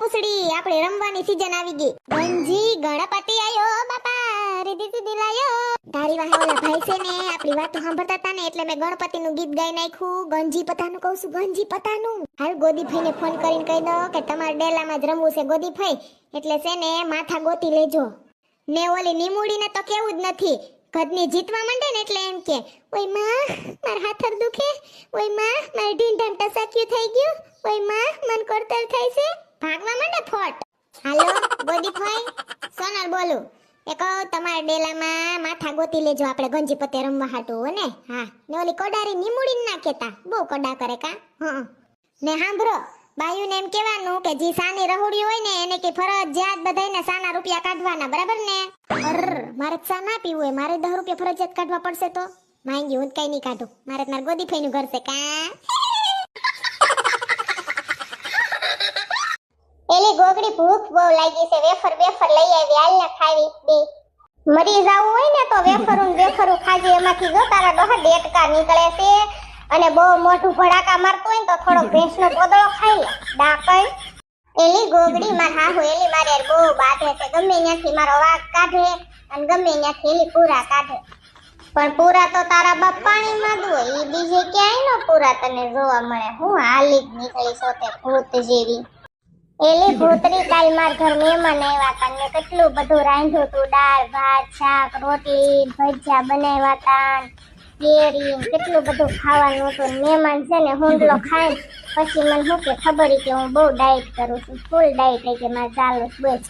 પૂછડી, આપણે રમવાની સીઝન આવી ગઈ. ગંજી ગણપતિ આયો, બાપા રીધી સીધી તારી વાહે ઓલા ભાઈ છે ને, આપણી વાતો સાંભળતા હતા ને, એટલે મેં ગણપતિનું ગીત ગાઈ નાખ્યું. ગંજી પતાનું કહું છું, ગંજી પતાનું હાલ ગોદીભાઈને ફોન કરીને કહી દો કે તમારે ડેલામાં જ રમવું છે ગોદીભાઈ, એટલે છે ને, માથા ગોતી લેજો. ને ઓલી નીમુડીને તો કેવું જ નથી. ઘરની જીતવા માંડે ને એટલે એમ કે, ઓયમાં, માર હાથર દુખે. ઓયમાં, માર ઢીંઢામ ટસાક્યું થઈ ગયું. ઓયમાં, મન કરતર થાય છે. ભાગવા માંડે ફોટ. હાલો બોડી ભાઈ સોનલ, બોલું. એ કહો, તમારા ડેલામાં માથા ગોતી લેજો આપણે ગંજી પતે રમવા હાટું, હો ને? હા. ને ઓલી કોડારી નીમુડી ના કેતા બહુ કોડા કરે કા? હા ને સાંભળો બાયુને એમ કહેવાનું કે જે સાની રહોડી હોય ને, એને કે ફરજિયાત બધાયને સાના રૂપિયા કાઢવાના, બરાબર ને? અર, મારે સા ના પીવું મારે દસ રૂપિયા ફરજિયાત કાઢવા પડશે તો? માંગી હું કઈ નહીં કાઢું. મારે તમારે મારા ગોદી ફઈનું ઘર છે કા એલી ગોગડી ભૂખ બહુ લાગી છે. વેફર વેફર લઈ આવી, હાલ ને ખાવી બે. મરી જવું હોય ને તો વેફરું વેફરું ખાજે. એમાંથી જો તારા ડોહા દેટકા નીકળે છે અને બહુ મોટું ભડાકા મારતો હોય તો થોડો ભેંસનો પોદળો ખાઈ લે. ડાકણ. એલી ગોગડી માર હાહુ, એલી મારે બહુ બાધે છે. ગમે ત્યાંથી મારો વાઘ કાઢે અને ગમે ત્યાંથી એલી પૂરા કાઢે. પણ પૂરા તો તારા બાપ પાણીમાં દો એ બીજે ક્યાંય નો પૂરા તને જોવા મળે. હું હાલી જ નીકળી છો તે ભૂત જેવી. એલી ભૂતરી કાલ માર ઘર મહેમાન આવ્યા તા ને કેટલું બધું રાંધ્યું તું દાળ ભાત શાક રોટલી ભજીયા બનાવ્યા તા કેરી કેટલું બધું ખાવાનું હતું મહેમાન છે ને હુંડલો ખાય પછી મને શું કે ખબર કે હું બહુ ડાયટ કરું છું ફૂલ ડાયટ કે મારે ચાલુ છે બસ.